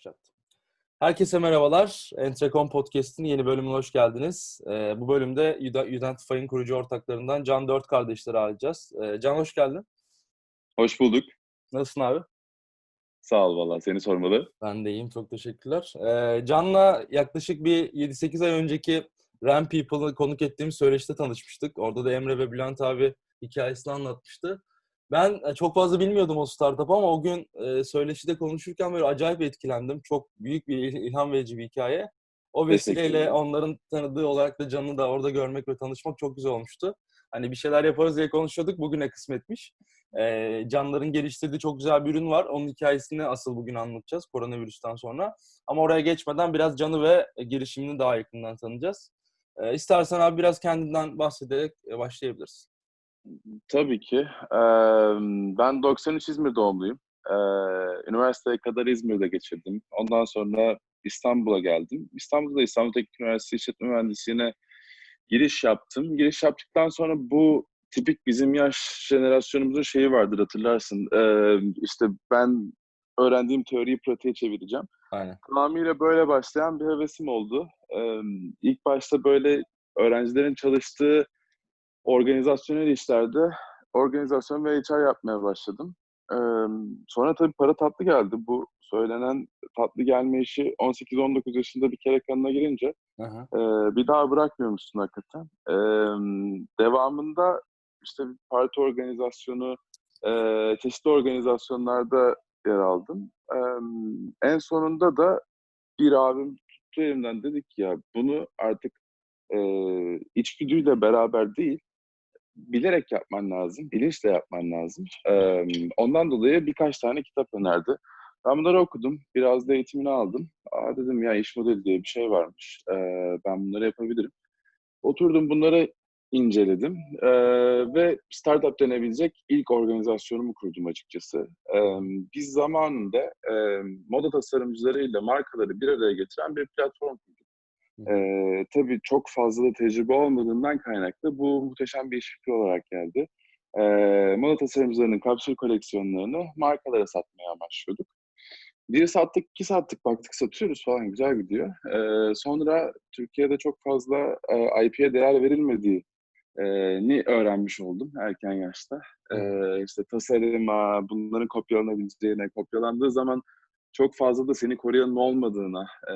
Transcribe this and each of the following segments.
Başlattım. Herkese merhabalar. Entrecom Podcast'in yeni bölümüne hoş geldiniz. Ee, bu bölümde Identify'ın kurucu ortaklarından Can Dört kardeşleri alacağız. Ee, Can hoş geldin. Hoş bulduk. Nasılsın abi? Sağ ol valla seni sormalı. Ben de iyiyim çok teşekkürler. Ee, Can'la yaklaşık bir 7-8 ay önceki Ram People'ı konuk ettiğim söyleşte tanışmıştık. Orada da Emre ve Bülent abi hikayesini anlatmıştı. Ben e, çok fazla bilmiyordum o startup'ı ama o gün e, söyleşide konuşurken böyle acayip etkilendim. Çok büyük bir ilham verici bir hikaye. O vesileyle onların tanıdığı olarak da Can'ı da orada görmek ve tanışmak çok güzel olmuştu. Hani bir şeyler yaparız diye konuşuyorduk. Bugüne kısmetmiş. E, Canların geliştirdiği çok güzel bir ürün var. Onun hikayesini asıl bugün anlatacağız koronavirüsten sonra. Ama oraya geçmeden biraz Can'ı ve girişimini daha yakından tanıyacağız. E, istersen abi biraz kendinden bahsederek başlayabiliriz. Tabii ki. Ben 93 İzmir doğumluyum. Üniversiteye kadar İzmir'de geçirdim. Ondan sonra İstanbul'a geldim. İstanbul'da İstanbul Teknik Üniversitesi İşletme Mühendisliğine giriş yaptım. Giriş yaptıktan sonra bu tipik bizim yaş jenerasyonumuzun şeyi vardır hatırlarsın. İşte ben öğrendiğim teoriyi pratiğe çevireceğim. Aynen. Tamamıyla böyle başlayan bir hevesim oldu. İlk başta böyle öğrencilerin çalıştığı organizasyonel işlerde organizasyon ve HR yapmaya başladım. Ee, sonra tabii para tatlı geldi. Bu söylenen tatlı gelme işi 18-19 yaşında bir kere kanına girince e, bir daha bırakmıyormuşsun hakikaten. E, devamında işte bir parti organizasyonu, e, çeşitli organizasyonlarda yer aldım. E, en sonunda da bir abim tuttu elimden dedik ya bunu artık e, içgüdüyle beraber değil, bilerek yapman lazım, bilinçle yapman lazım. Ee, ondan dolayı birkaç tane kitap önerdi. Ben bunları okudum, biraz da eğitimini aldım. Aa dedim ya iş modeli diye bir şey varmış, ee, ben bunları yapabilirim. Oturdum bunları inceledim ee, ve startup denebilecek ilk organizasyonumu kurdum açıkçası. Ee, biz zamanında e, moda tasarımcılarıyla markaları bir araya getiren bir platform kurduk. Ee, tabii çok fazla da tecrübe olmadığından kaynaklı bu muhteşem bir iş fikri olarak geldi. Ee, moda tasarımcılarının kapsül koleksiyonlarını markalara satmaya başlıyorduk. Bir sattık, iki sattık, baktık satıyoruz falan güzel gidiyor. Ee, sonra Türkiye'de çok fazla e, IP'ye değer verilmediği ni öğrenmiş oldum erken yaşta. Ee, işte tasarıma, bunların kopyalanabileceğine, kopyalandığı zaman çok fazla da seni koruyanın olmadığına e,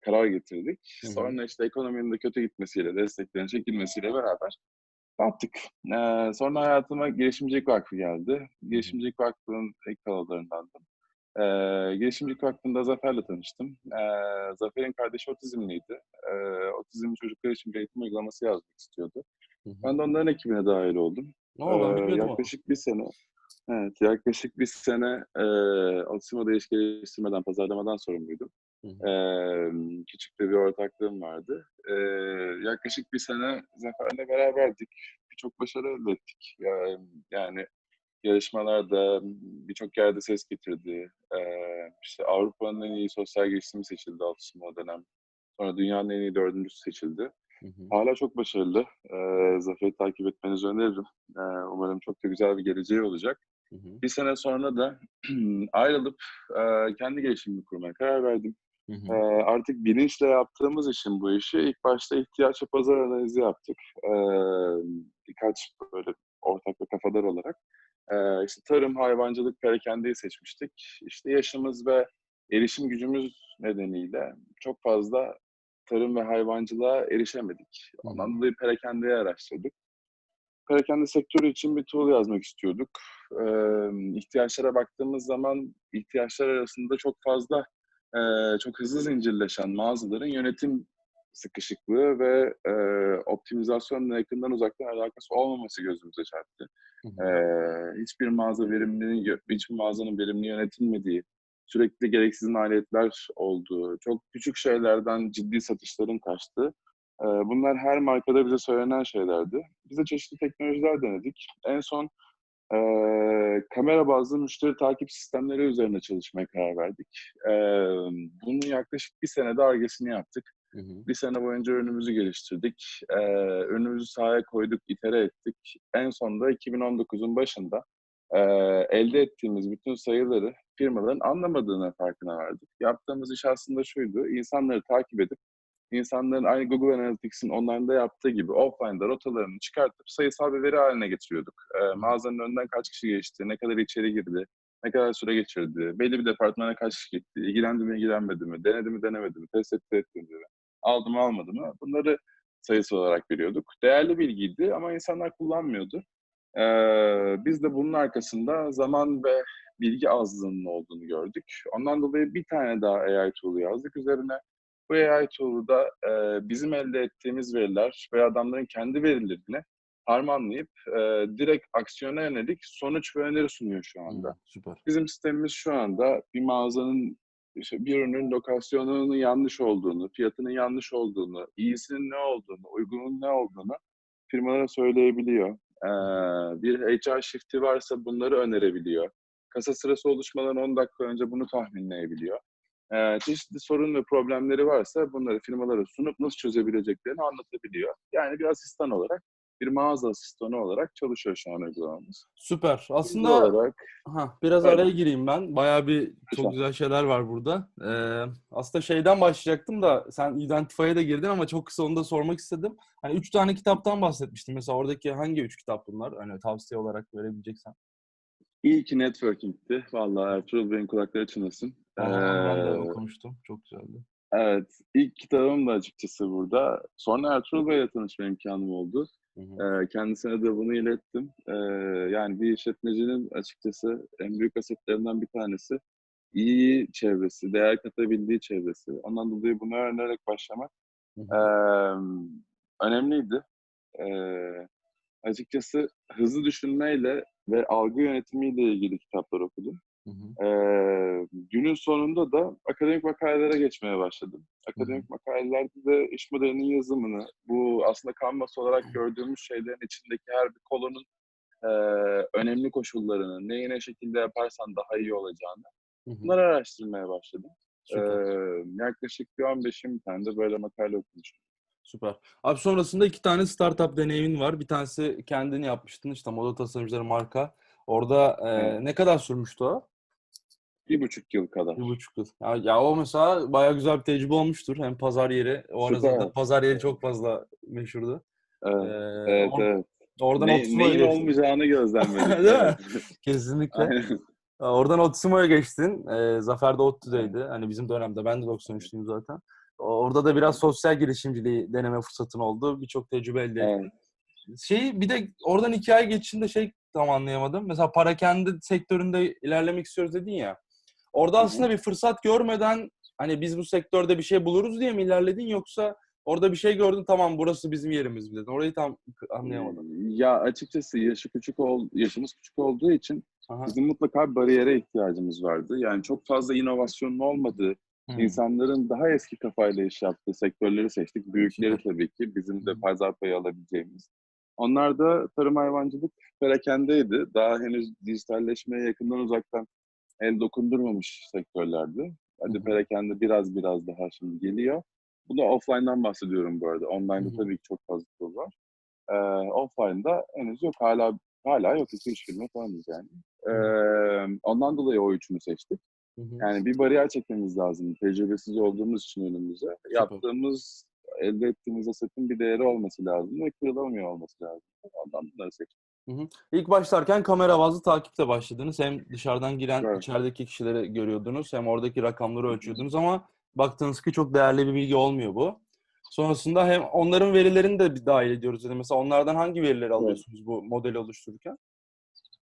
karar getirdik. Hı-hı. Sonra işte ekonominin de kötü gitmesiyle, desteklerin çekilmesiyle beraber battık. Ee, sonra hayatıma Girişimcilik Vakfı geldi. Girişimcilik Vakfı'nın ilk kalalarındandım. Ee, Girişimcilik Vakfı'nda Zafer'le tanıştım. Ee, Zafer'in kardeşi otizmliydi. Ee, otizmli çocuklar için bir eğitim uygulaması yazmak istiyordu. Hı-hı. Ben de onların ekibine dahil oldum. Oo, ee, yaklaşık bir sene Evet, yaklaşık bir sene e, otizm değiş geliştirmeden, pazarlamadan sorumluydum. Ee, küçük de bir ortaklığım vardı. Ee, yaklaşık bir sene Zafer'le beraberdik. Birçok başarı elde ettik. Yani, yani yarışmalarda birçok yerde ses getirdi. Ee, işte Avrupa'nın en iyi sosyal geliştirme seçildi Altısım o dönem. Sonra dünyanın en iyi dördüncüsü seçildi. Hı hı. Hala çok başarılı. Ee, Zafer'i takip etmenizi öneririm. Ee, umarım çok da güzel bir geleceği olacak. Hı hı. Bir sene sonra da ayrılıp e, kendi gelişimimi kurmaya karar verdim. Hı hı. E, artık bilinçle yaptığımız için bu işi ilk başta ihtiyaç ve pazar analizi yaptık. E, birkaç böyle ortak ve kafadar olarak. E, işte tarım, hayvancılık, perakendeyi seçmiştik. İşte yaşımız ve erişim gücümüz nedeniyle çok fazla tarım ve hayvancılığa erişemedik. Ondan dolayı perakendeyi araştırdık. Perakende sektörü için bir tool yazmak istiyorduk. Ee, ihtiyaçlara baktığımız zaman ihtiyaçlar arasında çok fazla e, çok hızlı zincirleşen mağazaların yönetim sıkışıklığı ve e, optimizasyonla yakından uzaktan alakası olmaması gözümüze çarptı. Hı hı. E, hiçbir mağaza verimli, hiçbir mağazanın verimli yönetilmediği, sürekli gereksiz maliyetler olduğu, çok küçük şeylerden ciddi satışların kaçtığı. E, bunlar her markada bize söylenen şeylerdi. Biz de çeşitli teknolojiler denedik. En son e, kamera bazlı müşteri takip sistemleri üzerine çalışmaya karar verdik. E, bunun yaklaşık bir senede argesini yaptık. Hı hı. Bir sene boyunca ürünümüzü geliştirdik. E, ürünümüzü sahaya koyduk, itere ettik. En sonunda 2019'un başında e, elde ettiğimiz bütün sayıları firmaların anlamadığını farkına vardık. Yaptığımız iş aslında şuydu, insanları takip edip, insanların aynı Google Analytics'in online'da yaptığı gibi offline'da rotalarını çıkartıp sayısal bir veri haline getiriyorduk. E, mağazanın önünden kaç kişi geçti, ne kadar içeri girdi, ne kadar süre geçirdi, belli bir departmana kaç kişi gitti, ilgilendi mi ilgilenmedi mi, denedi mi denemedi mi, test etti etmedi mi, aldı mı almadı mı bunları sayısı olarak veriyorduk. Değerli bilgiydi ama insanlar kullanmıyordu. Ee, biz de bunun arkasında zaman ve bilgi azlığının olduğunu gördük. Ondan dolayı bir tane daha AI tool'u yazdık üzerine. Bu AI tool'u da e, bizim elde ettiğimiz veriler ve adamların kendi verilerini harmanlayıp e, direkt aksiyona yönelik sonuç ve öneri sunuyor şu anda. Hı, Süper. Bizim sistemimiz şu anda bir mağazanın işte bir ürünün lokasyonunun yanlış olduğunu, fiyatının yanlış olduğunu, iyisinin ne olduğunu, uygunun ne olduğunu firmalara söyleyebiliyor. Ee, bir HR shifti varsa bunları önerebiliyor. Kasa sırası oluşmadan 10 dakika önce bunu tahminleyebiliyor. Ee, çeşitli sorun ve problemleri varsa bunları firmalara sunup nasıl çözebileceklerini anlatabiliyor. Yani bir asistan olarak, bir mağaza asistanı olarak çalışıyor şu an uygulamamız. Süper. Aslında olarak ha, biraz Aynen. araya gireyim ben. Bayağı bir çok güzel şeyler var burada. Ee, aslında şeyden başlayacaktım da sen Identify'a da girdin ama çok kısa onu da sormak istedim. Hani üç tane kitaptan bahsetmiştin. Mesela oradaki hangi üç kitap bunlar? Hani tavsiye olarak verebileceksen. iyi ki networking'ti. Vallahi Ertuğrul Bey'in kulakları çınlasın. Ben de okumuştum. Çok güzeldi. Evet, ilk kitabım da açıkçası burada. Sonra Ertuğrul Bey'le tanışma imkanım oldu. Hı hı. Ee, kendisine de bunu ilettim. Ee, yani bir işletmecinin açıkçası en büyük asetlerinden bir tanesi iyi çevresi, değer katabildiği çevresi. Ondan dolayı bunu öğrenerek başlamak Hı ee, önemliydi. Açıkçası hızlı düşünmeyle ve algı yönetimiyle ilgili kitaplar okudum. Hı hı. Ee, günün sonunda da akademik makalelere geçmeye başladım. Akademik makalelerde de iş modelinin yazımını, bu aslında kanvas olarak gördüğümüz şeylerin içindeki her bir kolonun e, önemli koşullarını, neyi ne şekilde yaparsan daha iyi olacağını Hı hı. bunları araştırmaya başladım. Süper. Ee, yaklaşık bir 15-20 tane de böyle makale okumuşum. Süper. Abi sonrasında iki tane startup deneyimin var. Bir tanesi kendini yapmıştın işte moda tasarımcıları marka. Orada e, Evet. ne kadar sürmüştü o? Bir buçuk yıl kadar. Bir buçuk yıl. Ya, ya o mesela bayağı güzel bir tecrübe olmuştur. Hem pazar yeri. O ara Süper. zaten pazar yeri çok fazla meşhurdu. Evet, Ee, evet. or- evet. Oradan Ne, neyin geçtin. olmayacağını gözlemledik. Değil mi? Kesinlikle. Aynen. Oradan Otsumo'ya geçtin. Ee, Zafer de ODTÜ'deydi. Hani bizim dönemde. Ben de 93'lüyüm zaten. Orada da biraz sosyal girişimciliği deneme fırsatın oldu. Birçok tecrübe elde ettin. Evet. Şey bir de oradan hikaye geçişinde şey tam anlayamadım. Mesela para kendi sektöründe ilerlemek istiyoruz dedin ya. Orada aslında bir fırsat görmeden hani biz bu sektörde bir şey buluruz diye mi ilerledin yoksa orada bir şey gördün tamam burası bizim yerimiz mi dedin. Orayı tam anlayamadım. Ya açıkçası yaşı küçük ol, yaşımız küçük olduğu için Aha. bizim mutlaka bir bariyere ihtiyacımız vardı. Yani çok fazla inovasyonun olmadığı, Hı. insanların daha eski kafayla iş yaptığı sektörleri seçtik. Büyükleri tabii ki bizim de pazar payı alabileceğimiz. Onlar da tarım hayvancılık perakendeydi. Daha henüz dijitalleşmeye yakından uzaktan el dokundurmamış sektörlerdi. Hadi perakende biraz biraz daha şimdi geliyor. Bu da offline'dan bahsediyorum bu arada. Online'da tabii ki çok fazla tool var. Ee, offline'da henüz yok. Hala hala yok. 2-3 firma falanız yani. Ee, ondan dolayı o üçünü seçtik. Hı hı. Yani bir bariyer çekmemiz lazım. Tecrübesiz olduğumuz için önümüze. Yaptığımız, elde ettiğimiz asetin bir değeri olması lazım ve kırılamıyor olması lazım. Ondan bunları seçtik. İlk başlarken kamera bazlı takipte başladınız. Hem dışarıdan giren Evet. içerideki kişileri görüyordunuz hem oradaki rakamları ölçüyordunuz ama baktığınız ki çok değerli bir bilgi olmuyor bu. Sonrasında hem onların verilerini de bir dahil ediyoruz. Yani mesela onlardan hangi verileri alıyorsunuz bu modeli oluştururken?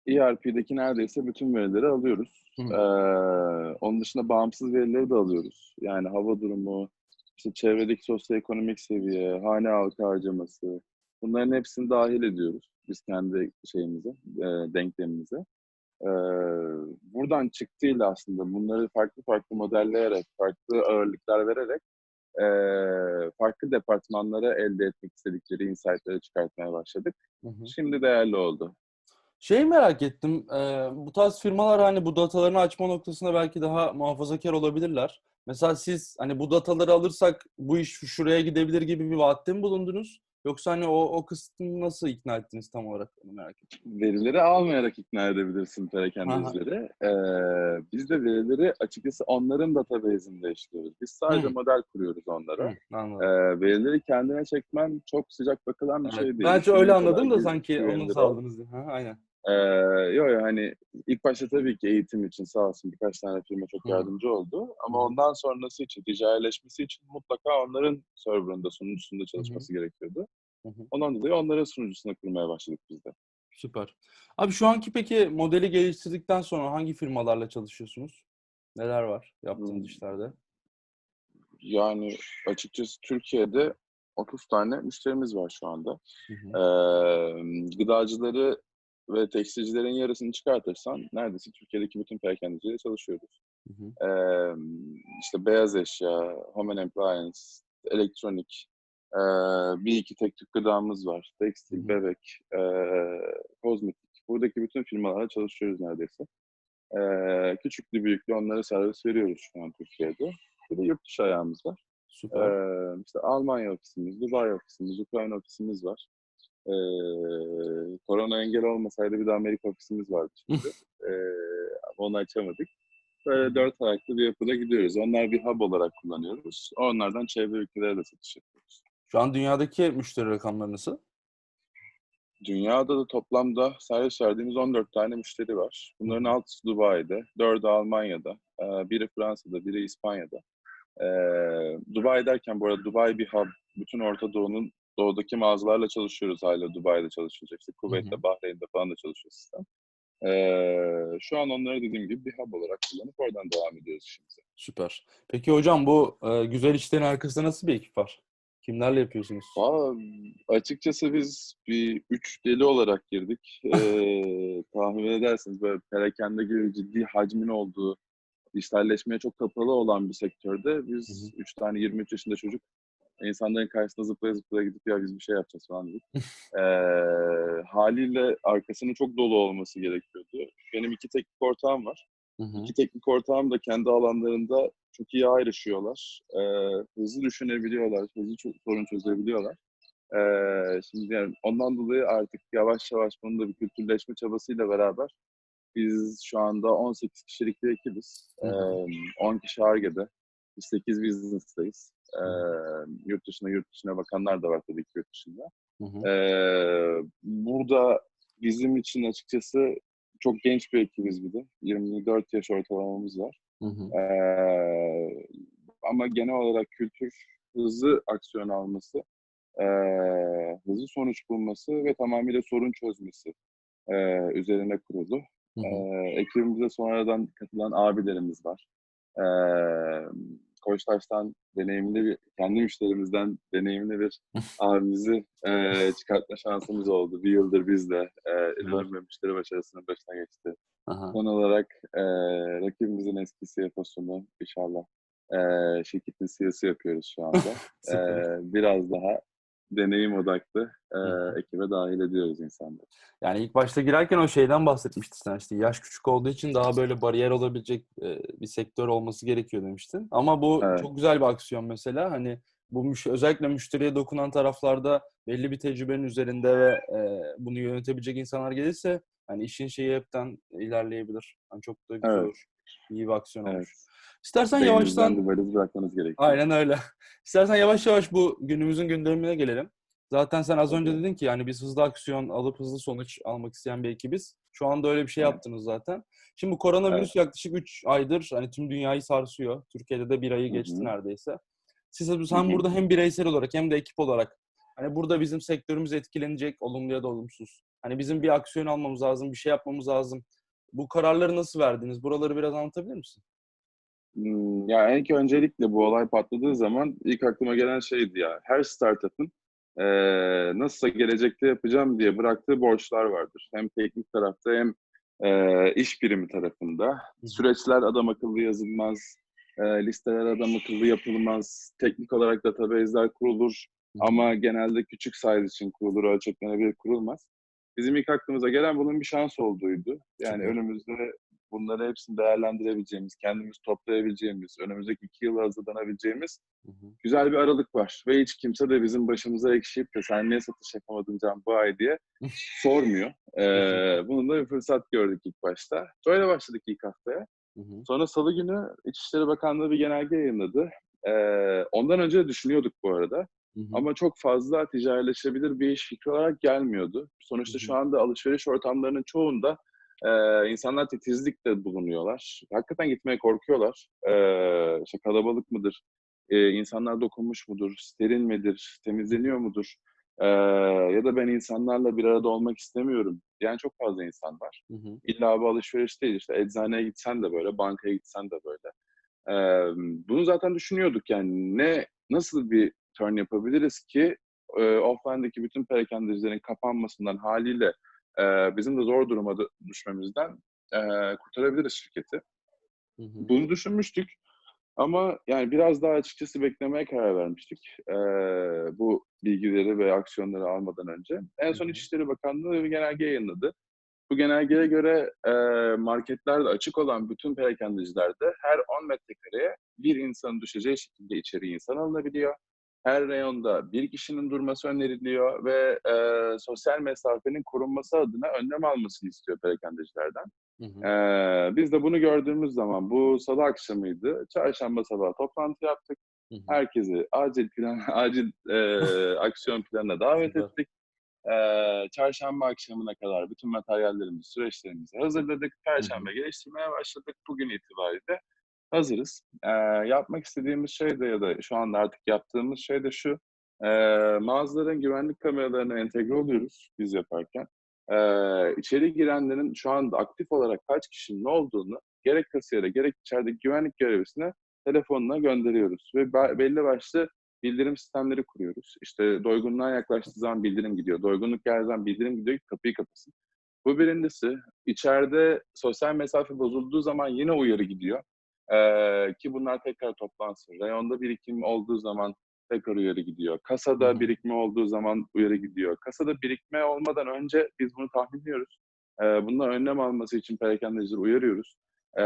ERP'deki neredeyse bütün verileri alıyoruz. Hı. Ee, onun dışında bağımsız verileri de alıyoruz. Yani hava durumu, işte çevredeki sosyoekonomik seviye, hane halkı harcaması. Bunların hepsini dahil ediyoruz biz kendi şeyimize, e, denklemimize. Ee, buradan çıktığıyla aslında bunları farklı farklı modelleyerek, farklı ağırlıklar vererek e, farklı departmanlara elde etmek istedikleri insight'ları çıkartmaya başladık. Hı hı. Şimdi değerli oldu. Şeyi merak ettim. e, bu tarz firmalar hani bu datalarını açma noktasında belki daha muhafazakar olabilirler. Mesela siz hani bu dataları alırsak bu iş şuraya gidebilir gibi bir vaatte mi bulundunuz? Yoksa hani o, o kısmını nasıl ikna ettiniz tam olarak onu merak ettim. Verileri almayarak ikna edebilirsin perakendecileri. Ee, biz de verileri açıkçası onların database'inde işliyoruz. Biz sadece Hı. model kuruyoruz onlara. Hı, anladım. Ee, verileri kendine çekmen çok sıcak bakılan bir Evet, şey değil. Bence öyle anladım da sanki onu diye. Ha, aynen. Ee, yo yo hani ilk başta tabii ki eğitim için sağ olsun birkaç tane firma çok yardımcı oldu. Ama ondan sonrası için, ticarileşmesi için mutlaka onların serverında, sunucusunda çalışması gerekiyordu. Hı hı. Ondan dolayı onların sunucusuna kurmaya başladık biz de. Süper. Abi şu anki peki modeli geliştirdikten sonra hangi firmalarla çalışıyorsunuz? Neler var yaptığınız Hmm. işlerde? Yani açıkçası Türkiye'de 30 tane müşterimiz var şu anda. Hı hı. Ee, gıdacıları ve tekstilcilerin yarısını çıkartırsan neredeyse Türkiye'deki bütün perakendeciyle çalışıyoruz. Hı hı. Ee, işte beyaz eşya, home and appliance, elektronik, ee, bir iki tek tük gıdamız var. Tekstil, Hı hı. bebek, ee, kozmetik. Buradaki bütün firmalarla çalışıyoruz neredeyse. Ee, küçüklü büyüklü onlara servis veriyoruz şu an Türkiye'de. Bir de yurt dışı ayağımız var. Süper. Ee, işte Almanya ofisimiz, Dubai ofisimiz, Ukrayna ofisimiz var. Ee, korona engel olmasaydı bir de Amerika ofisimiz vardı şimdi. ee, onu açamadık. Böyle dört ayaklı bir yapıda gidiyoruz. Onlar bir hub olarak kullanıyoruz. Onlardan çevre ülkelere de satış yapıyoruz. Şu an dünyadaki müşteri rakamları nasıl? Dünyada da toplamda servis verdiğimiz 14 tane müşteri var. Bunların altısı Dubai'de, dördü Almanya'da, biri Fransa'da, biri İspanya'da. Dubai derken bu arada Dubai bir hub. Bütün Orta Doğu'nun doğudaki mağazalarla çalışıyoruz hala Dubai'de çalışacak. İşte Kuveyt'te, Bahreyn'de falan da çalışıyor sistem. Ee, şu an onları dediğim gibi bir hub olarak kullanıp oradan devam ediyoruz işimize. Süper. Peki hocam bu e, güzel işlerin arkasında nasıl bir ekip var? Kimlerle yapıyorsunuz? Valla açıkçası biz bir üç deli olarak girdik. Ee, tahmin edersiniz böyle perakende gibi ciddi hacmin olduğu, dijitalleşmeye çok kapalı olan bir sektörde biz Hı hı. üç tane 23 yaşında çocuk insanların karşısına zıplaya zıplaya gidip ya biz bir şey yapacağız falan dedik. Ee, haliyle arkasının çok dolu olması gerekiyordu. Benim iki teknik ortağım var. Hı hı. İki teknik ortağım da kendi alanlarında çok iyi ayrışıyorlar. Ee, hızlı düşünebiliyorlar, hızlı sorun çözebiliyorlar. Ee, şimdi yani ondan dolayı artık yavaş yavaş bunun da bir kültürleşme çabasıyla beraber biz şu anda 18 kişilik bir ekibiz. Ee, 10 kişi Ar-Ge'de, biz 8 business'tayız. Ee, yurt dışına yurt dışına bakanlar da var tabii ki yurt dışında. Hı hı. Ee, burada bizim için açıkçası çok genç bir ekibiz bir de. 24 yaş ortalamamız var. Hı hı. Ee, ama genel olarak kültür hızlı aksiyon alması, ee, hızlı sonuç bulması ve tamamıyla sorun çözmesi ee, üzerine kurulu. Hı hı. Ee, ekibimize sonradan katılan abilerimiz var. Ee, Koçtaş'tan deneyimli bir, kendi müşterimizden deneyimli bir abimizi e, çıkartma şansımız oldu. Bir yıldır bizle e, ve müşteri başarısının başına geçti. Aha. Son olarak e, rakibimizin eski CFO'sunu inşallah e, şirketin CEO'su yapıyoruz şu anda. e, biraz daha deneyim odaklı e, ekibe dahil ediyoruz insanları. Yani ilk başta girerken o şeyden bahsetmiştin sen işte yaş küçük olduğu için daha böyle bariyer olabilecek e, bir sektör olması gerekiyor demiştin. Ama bu Evet. çok güzel bir aksiyon mesela. Hani bu müş- özellikle müşteriye dokunan taraflarda belli bir tecrübenin üzerinde ve e, bunu yönetebilecek insanlar gelirse hani işin şeyi hepten ilerleyebilir. Hani çok da güzel Evet. olur. İyi bir aksiyon Evet. olur. İstersen Beyninizden yavaştan de valiz bırakmanız gerekiyor. Aynen öyle. İstersen yavaş yavaş bu günümüzün gündemine gelelim. Zaten sen az önce dedin ki yani biz hızlı aksiyon alıp hızlı sonuç almak isteyen bir ekibiz. Şu anda öyle bir şey Evet. yaptınız zaten. Şimdi bu koronavirüs yaklaşık 3 aydır hani tüm dünyayı sarsıyor. Türkiye'de de bir ayı geçti hı. neredeyse. Siz sen burada hem bireysel olarak hem de ekip olarak hani burada bizim sektörümüz etkilenecek olumlu ya da olumsuz. Hani bizim bir aksiyon almamız lazım, bir şey yapmamız lazım. Bu kararları nasıl verdiniz? Buraları biraz anlatabilir misin? Ya ilk öncelikle bu olay patladığı zaman ilk aklıma gelen şeydi ya. Her startup'ın eee nasılsa gelecekte yapacağım diye bıraktığı borçlar vardır. Hem teknik tarafta hem eee, iş birimi tarafında. Süreçler adam akıllı yazılmaz, eee, listeler adam akıllı yapılmaz, teknik olarak database'ler kurulur ama genelde küçük size için kurulur, ölçeklenebilir kurulmaz. Bizim ilk aklımıza gelen bunun bir şans olduğuydu. Yani Süper. önümüzde bunları hepsini değerlendirebileceğimiz, kendimiz toplayabileceğimiz, önümüzdeki iki yıla hazırlanabileceğimiz Hı hı. güzel bir aralık var. Ve hiç kimse de bizim başımıza ekşiyip de sen niye satış yapamadın Can bu ay diye sormuyor. Ee, bunun da bir fırsat gördük ilk başta. Böyle başladık ilk haftaya. Hı hı. Sonra salı günü İçişleri Bakanlığı bir genelge yayınladı. Ee, ondan önce de düşünüyorduk bu arada. Hı hı. Ama çok fazla ticarileşebilir bir iş fikri olarak gelmiyordu. Sonuçta Hı hı. şu anda alışveriş ortamlarının çoğunda e, insanlar titizlikle bulunuyorlar. Hakikaten gitmeye korkuyorlar. E, işte kalabalık mıdır? E, insanlar dokunmuş mudur? Steril midir? Temizleniyor mudur? E, ya da ben insanlarla bir arada olmak istemiyorum. Yani çok fazla insan var. Hı hı. İlla bu alışveriş değil. İşte eczaneye gitsen de böyle, bankaya gitsen de böyle. Ee, bunu zaten düşünüyorduk yani ne nasıl bir turn yapabiliriz ki e, offline'daki bütün perakendecilerin kapanmasından haliyle e, bizim de zor duruma düşmemizden e, kurtarabiliriz şirketi. Hı hı. Bunu düşünmüştük ama yani biraz daha açıkçası beklemeye karar vermiştik e, bu bilgileri ve aksiyonları almadan önce. En son Hı hı. İçişleri Bakanlığı bir genelge yayınladı. Bu genelgeye göre e, marketlerde açık olan bütün perakendecilerde her 10 metrekareye bir insanın düşeceği şekilde içeri insan alınabiliyor. Her reyonda bir kişinin durması öneriliyor ve e, sosyal mesafenin korunması adına önlem almasını istiyor perakendecilerden. Hı hı. Ee, biz de bunu gördüğümüz zaman bu salı akşamıydı. Çarşamba sabahı toplantı yaptık. Hı hı. Herkesi acil plan, acil e, aksiyon planına davet ettik. Ee, çarşamba akşamına kadar bütün materyallerimizi, süreçlerimizi hazırladık. Perşembe geliştirmeye başladık. Bugün itibariyle hazırız. Ee, yapmak istediğimiz şey de ya da şu anda artık yaptığımız şey de şu. Ee, mağazaların güvenlik kameralarına entegre oluyoruz biz yaparken. Ee, içeri girenlerin şu anda aktif olarak kaç kişinin olduğunu gerek kasiyere gerek içerideki güvenlik görevlisine telefonuna gönderiyoruz. Ve be- belli başlı bildirim sistemleri kuruyoruz. İşte doygunluğa yaklaştığı zaman bildirim gidiyor. Doygunluk geldiği zaman bildirim gidiyor ki kapıyı kapasın. Bu birincisi. İçeride sosyal mesafe bozulduğu zaman yine uyarı gidiyor. Ee, ki bunlar tekrar toplansın. Reyonda birikim olduğu zaman tekrar uyarı gidiyor. Kasada birikme olduğu zaman uyarı gidiyor. Kasada birikme olmadan önce biz bunu tahminliyoruz. Ee, bundan önlem alması için perakendecileri uyarıyoruz. Ee,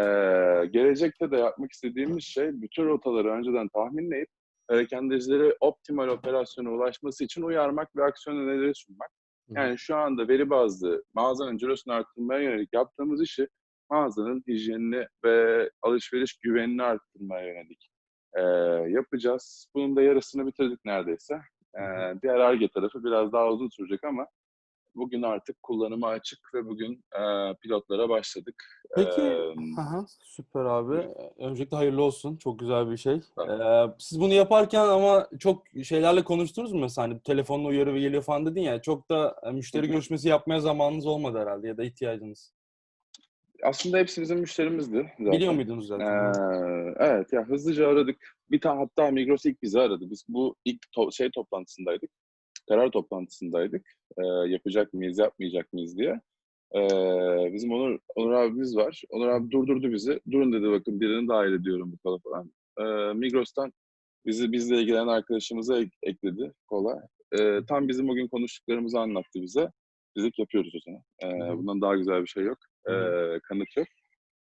gelecekte de yapmak istediğimiz şey bütün rotaları önceden tahminleyip perakendecileri optimal operasyona ulaşması için uyarmak ve aksiyon önerileri sunmak. Yani şu anda veri bazlı mağazanın cirosunu arttırmaya yönelik yaptığımız işi mağazanın hijyenini ve alışveriş güvenini arttırmaya yönelik e, yapacağız. Bunun da yarısını bitirdik neredeyse. E, diğer ARGE tarafı biraz daha uzun sürecek ama bugün artık kullanıma açık ve bugün e, pilotlara başladık. Peki, E, Aha, süper abi. Öncelikle hayırlı olsun. Çok güzel bir şey. Ee, siz bunu yaparken ama çok şeylerle konuştunuz mu mesela? Hani telefonla uyarı geliyor falan dedin ya. Çok da e, müşteri görüşmesi yapmaya zamanınız olmadı herhalde ya da ihtiyacınız. Aslında hepsi bizim müşterimizdi zaten. Biliyor muydunuz Ee, zaten? evet ya hızlıca aradık. Bir tane hatta Migros ilk bizi aradı. Biz bu ilk to- şey toplantısındaydık. Karar toplantısındaydık. Ee, yapacak mıyız, yapmayacak mıyız diye. Ee, bizim Onur, Onur abimiz var. Onur abi durdurdu bizi. Durun dedi bakın birini dahil ediyorum bu kola falan. Ee, Migros'tan bizi bizle ilgilenen arkadaşımıza ek- ekledi kola. Ee, tam bizim o gün konuştuklarımızı anlattı bize. Dedik yapıyoruz o zaman. Ee, bundan daha güzel bir şey yok. Hı hı. Ee, kanıt yok.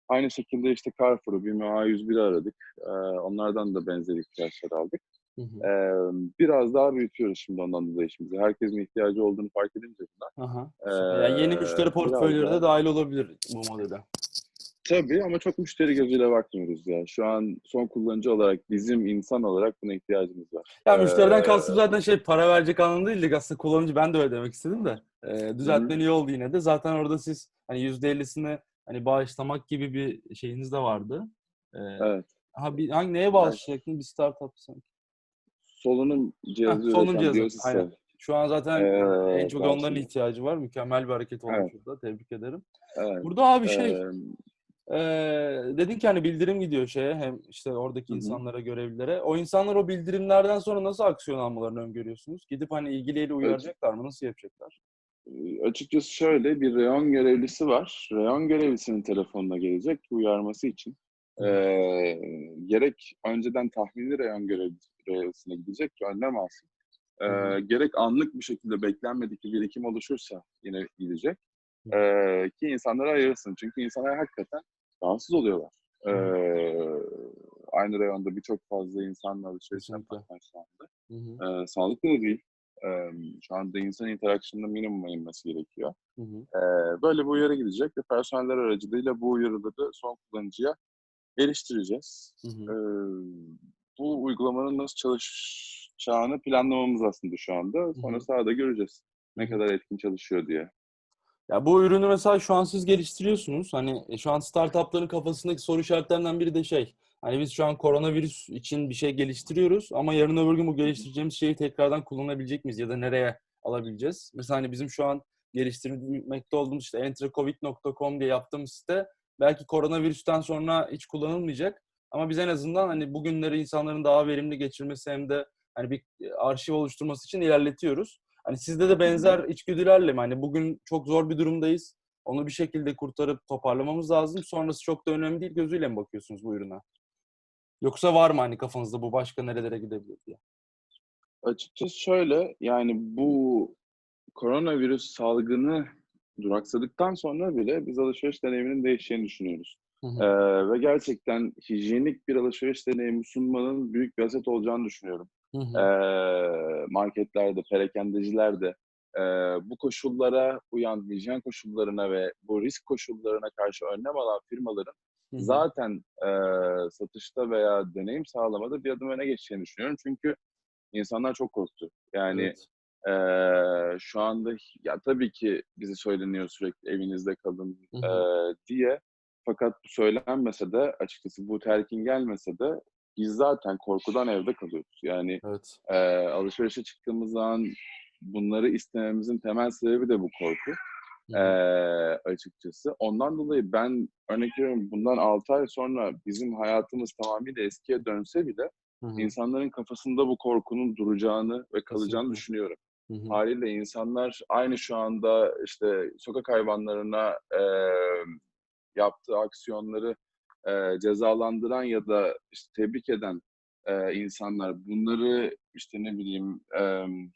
Aynı şekilde işte Carrefour'u, Bimio A101'i aradık. Ee, onlardan da benzer ihtiyaçlar aldık. Hı hı. Biraz daha büyütüyoruz şimdi ondan dolayı işimizi. Herkesin ihtiyacı olduğunu fark edince bunlar. Aha. süper. Yani yeni müşteri portföyleri de dahil olabilir bu modele. Tabii ama çok müşteri gözüyle bakmıyoruz ya. Şu an son kullanıcı olarak, bizim insan olarak buna ihtiyacımız var. Ya müşteriden Ee, kastım zaten şey para verecek anlamda değil de aslında kullanıcı ben de öyle demek istedim de. Ee, düzeltmen iyi oldu yine de. Zaten orada siz hani %50'sini hani bağışlamak gibi bir şeyiniz de vardı. Ee, Evet. ha bir hangi neye bağışlayacaktın? Bir startup sanki. Solunum cihazı Heh, solunum cihazı, aynen. Şu an zaten Ee, en çok onların ihtiyacı var. Mükemmel bir hareket olmuş Evet. burada. Tebrik ederim. Evet. Burada abi şey Ee, Ee, dedin ki hani bildirim gidiyor şeye hem işte oradaki Hı hı. insanlara görevlilere. O insanlar o bildirimlerden sonra nasıl aksiyon almalarını öngörüyorsunuz? Gidip hani ilgiliyle uyaracaklar mı? Nasıl yapacaklar? Açıkçası şöyle bir reyon görevlisi var. Reyon görevlisinin telefonuna gelecek uyarması için. Ee, gerek önceden tahminli reyon görevlisi, görevlisine gidecek ki önlem alsın. Ee, gerek anlık bir şekilde beklenmedik bir birikim oluşursa yine gidecek. Ee, ki insanlara ayırsın. Çünkü insanlar hakikaten rahatsız oluyorlar. Hı. Ee, aynı reyonda birçok fazla insanla alışveriş yapmaktan şu anda. Hı hı. Ee, sağlıklı da değil. Ee, şu anda insan interaksiyonunda minimuma inmesi gerekiyor. Hı hı. Ee, böyle bir uyarı gidecek ve personeller aracılığıyla bu uyarıları son kullanıcıya geliştireceğiz. Hı hı. Ee, bu uygulamanın nasıl çalışacağını planlamamız aslında şu anda. Sonra hı. sahada göreceğiz ne Hı hı. kadar etkin çalışıyor diye. Ya bu ürünü mesela şu an siz geliştiriyorsunuz. Hani e, şu an startupların kafasındaki soru işaretlerinden biri de şey. Hani biz şu an koronavirüs için bir şey geliştiriyoruz ama yarın öbür gün bu geliştireceğimiz şeyi tekrardan kullanabilecek miyiz ya da nereye alabileceğiz? Mesela hani bizim şu an geliştirmekte olduğumuz işte entrecovid.com diye yaptığımız site belki koronavirüsten sonra hiç kullanılmayacak. Ama biz en azından hani bugünleri insanların daha verimli geçirmesi hem de hani bir e, arşiv oluşturması için ilerletiyoruz. Hani sizde de benzer içgüdülerle mi? Hani bugün çok zor bir durumdayız. Onu bir şekilde kurtarıp toparlamamız lazım. Sonrası çok da önemli değil. Gözüyle mi bakıyorsunuz bu ürüne? Yoksa var mı hani kafanızda bu başka nerelere gidebilir diye? Açıkçası şöyle, yani bu koronavirüs salgını duraksadıktan sonra bile biz alışveriş deneyiminin değişeceğini düşünüyoruz. Hı Ee, ve gerçekten hijyenik bir alışveriş deneyimi sunmanın büyük bir aset olacağını düşünüyorum. Hı hı. marketlerde, perakendecilerde e, bu koşullara uyan, hijyen koşullarına ve bu risk koşullarına karşı önlem alan firmaların Hı hı. zaten e, satışta veya deneyim sağlamada bir adım öne geçeceğini düşünüyorum. Çünkü insanlar çok korktu. Yani Evet. Eee, şu anda ya tabii ki bize söyleniyor sürekli evinizde kalın eee, diye. Fakat bu söylenmese de açıkçası bu telkin gelmese de biz zaten korkudan evde kalıyoruz. Yani Evet. eee, alışverişe çıktığımız zaman bunları istememizin temel sebebi de bu korku eee, açıkçası. Ondan dolayı ben örnek veriyorum bundan 6 ay sonra bizim hayatımız tamamıyla eskiye dönse bile Hı hı. insanların kafasında bu korkunun duracağını ve kalacağını Kesinlikle. düşünüyorum. Hı hı. Haliyle insanlar aynı şu anda işte sokak hayvanlarına eee, yaptığı aksiyonları eee, cezalandıran ya da işte tebrik eden eee, insanlar, bunları işte ne bileyim emm,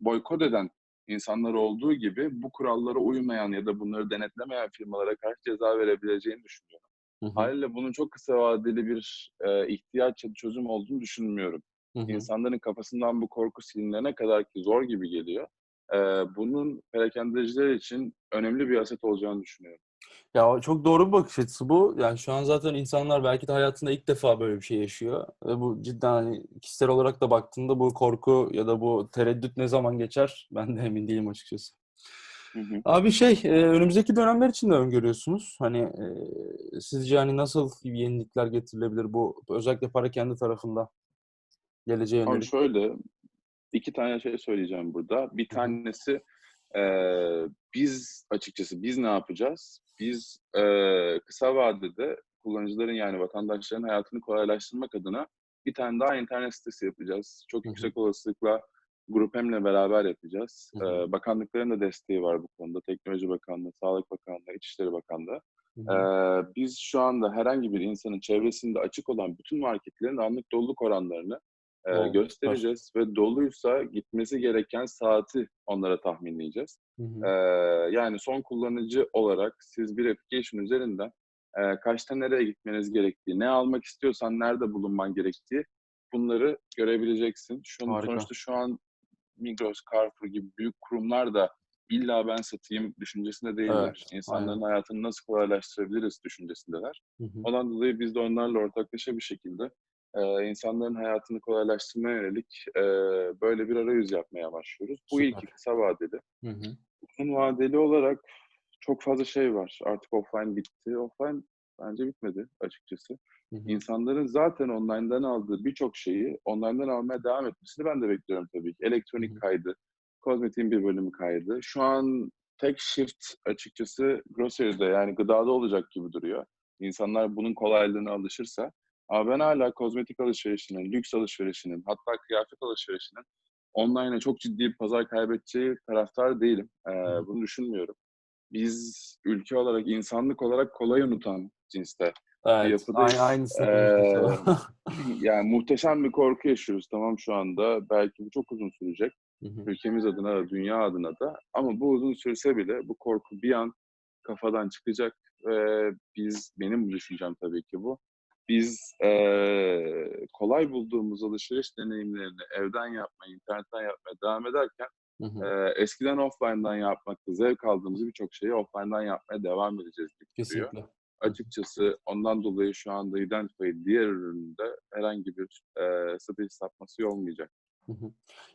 boykot eden insanlar olduğu gibi bu kurallara uymayan ya da bunları denetlemeyen firmalara karşı ceza verebileceğini düşünüyorum. Hı hı. Haliyle bunun çok kısa vadeli bir eee, ihtiyaç ya da çözüm olduğunu düşünmüyorum. Hı hı. İnsanların kafasından bu korku silinene kadar ki zor gibi geliyor. Eee, bunun perakendeciler için önemli bir aset olacağını düşünüyorum. Ya çok doğru bir bakış açısı bu. Yani şu an zaten insanlar belki de hayatında ilk defa böyle bir şey yaşıyor. Ve bu cidden hani kişisel olarak da baktığında bu korku ya da bu tereddüt ne zaman geçer ben de emin değilim açıkçası. Hı hı. Abi şey, e, önümüzdeki dönemler için de öngörüyorsunuz. Hani e, sizce hani nasıl yenilikler getirilebilir bu özellikle parakende tarafında geleceğe Abi yönelik? şöyle, 2 tane şey söyleyeceğim burada. Bir tanesi eee, biz açıkçası biz ne yapacağız? Biz eee, kısa vadede kullanıcıların yani vatandaşların hayatını kolaylaştırmak adına bir tane daha internet sitesi yapacağız. Çok Hı hı. yüksek olasılıkla GroupM'le beraber yapacağız. Hı hı. Eee, bakanlıkların da desteği var bu konuda. Teknoloji Bakanlığı, Sağlık Bakanlığı, İçişleri Bakanlığı. Hı hı. Eee, biz şu anda herhangi bir insanın çevresinde açık olan bütün marketlerin anlık doluluk oranlarını süper. göstereceğiz ve doluysa gitmesi gereken saati onlara tahminleyeceğiz. Hı hı. Eee, yani son kullanıcı olarak siz bir application üzerinden eee, kaçta nereye gitmeniz gerektiği, ne almak istiyorsan nerede bulunman gerektiği bunları görebileceksin. Şun, Harika. sonuçta şu an Migros, Carrefour gibi büyük kurumlar da illa ben satayım düşüncesinde değiller. Evet, İnsanların aynen. hayatını nasıl kolaylaştırabiliriz düşüncesindeler. Hı hı. Ondan dolayı biz de onlarla ortaklaşa bir şekilde eee, insanların hayatını kolaylaştırmaya yönelik eee, böyle bir arayüz yapmaya başlıyoruz. Bu Süper. ilki kısa vadeli. Hı hı. Uzun vadeli olarak çok fazla şey var. Artık offline bitti. Offline bence bitmedi açıkçası. Hı hı. İnsanların zaten online'dan aldığı birçok şeyi online'dan almaya devam etmesini ben de bekliyorum tabii ki. Hı Elektronik hı. kaydı, kozmetiğin bir bölümü kaydı. Şu an tek shift açıkçası grocery'de yani gıdada olacak gibi duruyor. İnsanlar bunun kolaylığına alışırsa. Ama ben hala kozmetik alışverişinin, lüks alışverişinin, hatta kıyafet alışverişinin online'a çok ciddi bir pazar kaybedeceği taraftar değilim. Hı. bunu düşünmüyorum. Biz ülke olarak, insanlık olarak kolay unutan cinste Evet, aynı yapıdayız. konuştuk. Eee, yani muhteşem bir korku yaşıyoruz tamam şu anda. Belki bu çok uzun sürecek. Hı hı. Ülkemiz adına da, dünya adına da. Ama bu uzun sürse bile bu korku bir an kafadan çıkacak Ve biz, benim bu düşüncem tabii ki bu. Biz eee, kolay bulduğumuz alışveriş deneyimlerini evden yapmaya, internetten yapmaya devam ederken Hı hı. eee, eskiden offline'dan yapmakta zevk aldığımız birçok şeyi offline'dan yapmaya devam edeceğiz. Kesinlikle. Açıkçası ondan dolayı şu anda Identify diğer ürününde herhangi bir eee satış sapması olmayacak. Hı hı.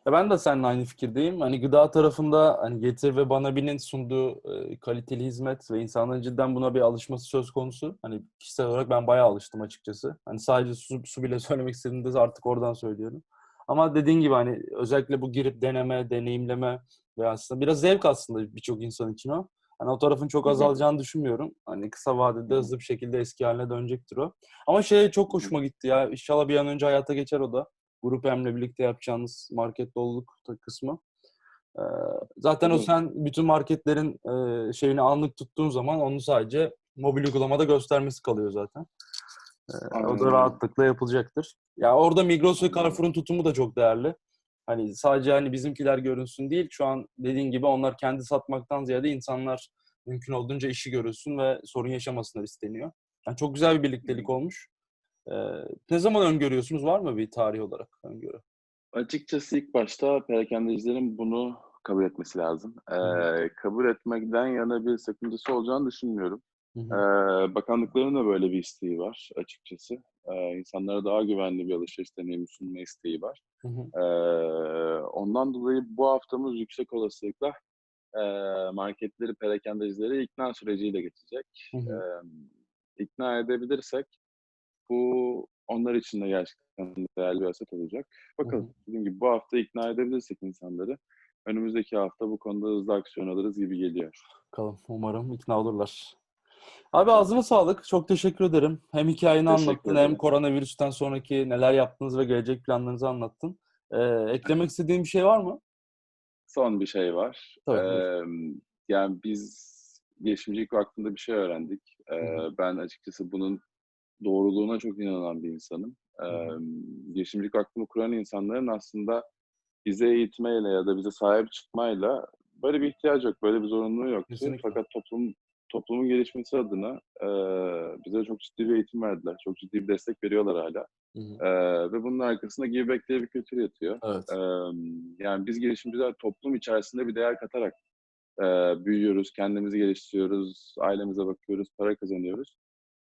Ya ben de seninle aynı fikirdeyim. Hani gıda tarafında hani Getir ve Banabi'nin sunduğu e, kaliteli hizmet ve insanların cidden buna bir alışması söz konusu. Hani kişisel olarak ben bayağı alıştım açıkçası. Hani sadece su, su bile söylemek istediğimde artık oradan söylüyorum. Ama dediğin gibi hani özellikle bu girip deneme, deneyimleme ve aslında biraz zevk aslında birçok insan için o. Hani o tarafın çok azalacağını düşünmüyorum. Hani kısa vadede Hı hı. hızlı bir şekilde eski haline dönecektir o. Ama şey çok hoşuma gitti ya. İnşallah bir an önce hayata geçer o da. Grup M'le birlikte yapacağınız market doluluk kısmı. Zaten o sen bütün marketlerin e, şeyini anlık tuttuğun zaman onu sadece mobil uygulamada göstermesi kalıyor zaten. Ee, o da rahatlıkla yapılacaktır. Ya orada Migros ve Carrefour'un tutumu da çok değerli. Hani sadece hani bizimkiler görünsün değil. Şu an dediğin gibi onlar kendi satmaktan ziyade insanlar mümkün olduğunca işi görülsün ve sorun yaşamasınlar isteniyor. Yani çok güzel bir birliktelik olmuş. Ee, ne zaman öngörüyorsunuz? Var mı bir tarih olarak öngörü? Açıkçası ilk başta perakendecilerin bunu kabul etmesi lazım. Eee, kabul etmekten yana bir sakıncası olacağını düşünmüyorum. Hı hı. Eee, bakanlıkların da böyle bir isteği var açıkçası. Eee, insanlara daha güvenli bir alışveriş deneyimi sunma isteği var. Hı hı. Eee, ondan dolayı bu haftamız yüksek olasılıkla eee, marketleri, perakendecileri ikna süreciyle geçecek. Hı hı. Emm, ikna edebilirsek bu onlar için de gerçekten değerli bir aset olacak. Bakalım. hı. Dediğim gibi bu hafta ikna edebilirsek insanları önümüzdeki hafta bu konuda hızlı aksiyon alırız gibi geliyor. Bakalım. Umarım ikna olurlar. Abi ağzına sağlık. Çok teşekkür ederim. Hem hikayeni Teşekkür anlattın hem ederim. koronavirüsten sonraki neler yaptınız ve gelecek planlarınızı anlattın. Ee, eklemek istediğin bir şey var mı? Son bir şey var. Tabii. Emm, yani biz girişimcilik hakkında bir şey öğrendik. Eee, ben açıkçası bunun doğruluğuna çok inanan bir insanım. Emm, girişimcilik vakfını kuran insanların aslında bize eğitmeyle ya da bize sahip çıkmayla böyle bir ihtiyacı yok, böyle bir zorunluluğu yoktu. Kesinlikle. Fakat toplum toplumun gelişmesi adına eee, bize çok ciddi bir eğitim verdiler. Çok ciddi bir destek veriyorlar hâlâ. Hı hı. Eee, ve bunun arkasında give back diye bir kültür yatıyor. Evet. Emm, yani biz girişimciler toplum içerisinde bir değer katarak eee, büyüyoruz, kendimizi geliştiriyoruz, ailemize bakıyoruz, para kazanıyoruz.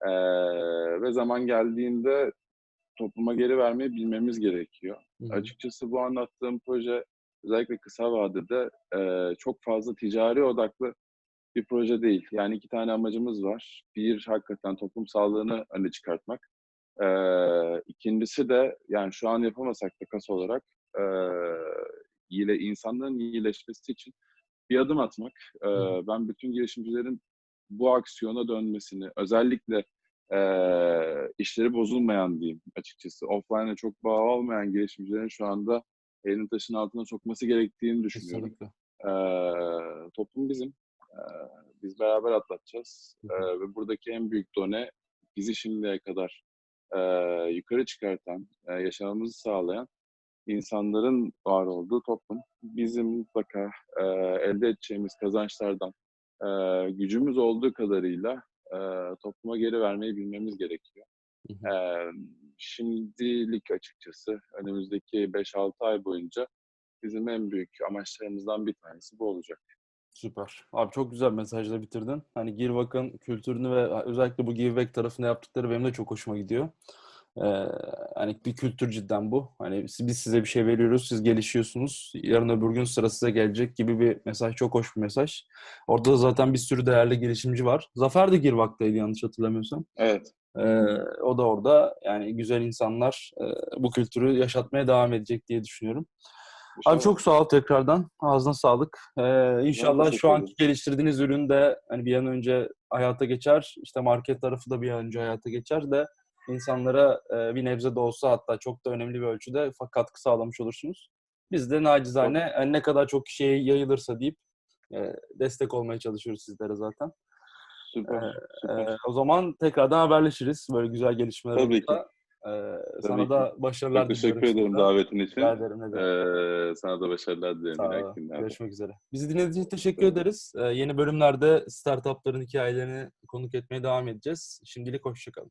Eee, ve zaman geldiğinde topluma geri vermeyi bilmemiz gerekiyor. Hı hı. Açıkçası bu anlattığım proje özellikle kısa vadede eee, çok fazla ticari odaklı bir proje değil. Yani 2 tane amacımız var. Bir, hakikaten toplum sağlığını öne çıkartmak. Eee, 2'ncisi de yani şu an yapamasak da kasa olarak eee, iyile insanların iyileşmesi için bir adım atmak. Eee, ben bütün girişimcilerin bu aksiyona dönmesini, özellikle eee, işleri bozulmayan diyeyim açıkçası, offline'a çok bağlı olmayan girişimcilerin şu anda elini taşın altına sokması gerektiğini düşünüyorum. Kesinlikle. Eee, toplum bizim. Eee, biz beraber atlatacağız. Hı hı. Eee, ve buradaki en büyük done bizi şimdiye kadar eee, yukarı çıkartan, eee, yaşamamızı sağlayan insanların var olduğu toplum. Bizim mutlaka eee, elde edeceğimiz kazançlardan eee, gücümüz olduğu kadarıyla eee, topluma geri vermeyi bilmemiz gerekiyor. Hı hı. Emm, şimdilik açıkçası önümüzdeki 5-6 ay boyunca bizim en büyük amaçlarımızdan bir tanesi bu olacak. Süper. Abi çok güzel mesajla bitirdin. Hani Girvak'ın kültürünü ve özellikle bu give back tarafında yaptıkları benim de çok hoşuma gidiyor. Ee, hani bir kültür cidden bu. Hani biz size bir şey veriyoruz, siz gelişiyorsunuz. Yarın öbür gün sıra size gelecek gibi bir mesaj. Çok hoş bir mesaj. Orada da zaten bir sürü değerli girişimci var. Zafer de Girvak'taydı yanlış hatırlamıyorsam. Evet. Ee, o da orada yani güzel insanlar e, bu kültürü yaşatmaya devam edecek diye düşünüyorum. Abi İnşallah. çok sağ ol tekrardan. Ağzına sağlık. Ee, inşallah şu anki geliştirdiğiniz ürün de hani bir an önce hayata geçer. İşte market tarafı da bir an önce hayata geçer de insanlara e, bir nebze de olsa hatta çok da önemli bir ölçüde katkı sağlamış olursunuz. Biz de nacizane yani ne kadar çok kişiye yayılırsa deyip e, destek olmaya çalışıyoruz sizlere zaten. Süper, süper. Ee, o zaman tekrardan haberleşiriz böyle güzel gelişmeler Tabii olursa. ki. Ee, Tabii sana ki. da başarılar Çok teşekkür diliyorum ederim davetin için. Rica ederim. ne demek. Ee, sana da başarılar dilerim Sağ. Görüşmek üzere. Bizi dinlediğiniz için teşekkür ederiz. Ee, yeni bölümlerde startupların hikayelerini konuk etmeye devam edeceğiz. Şimdilik hoşçakalın.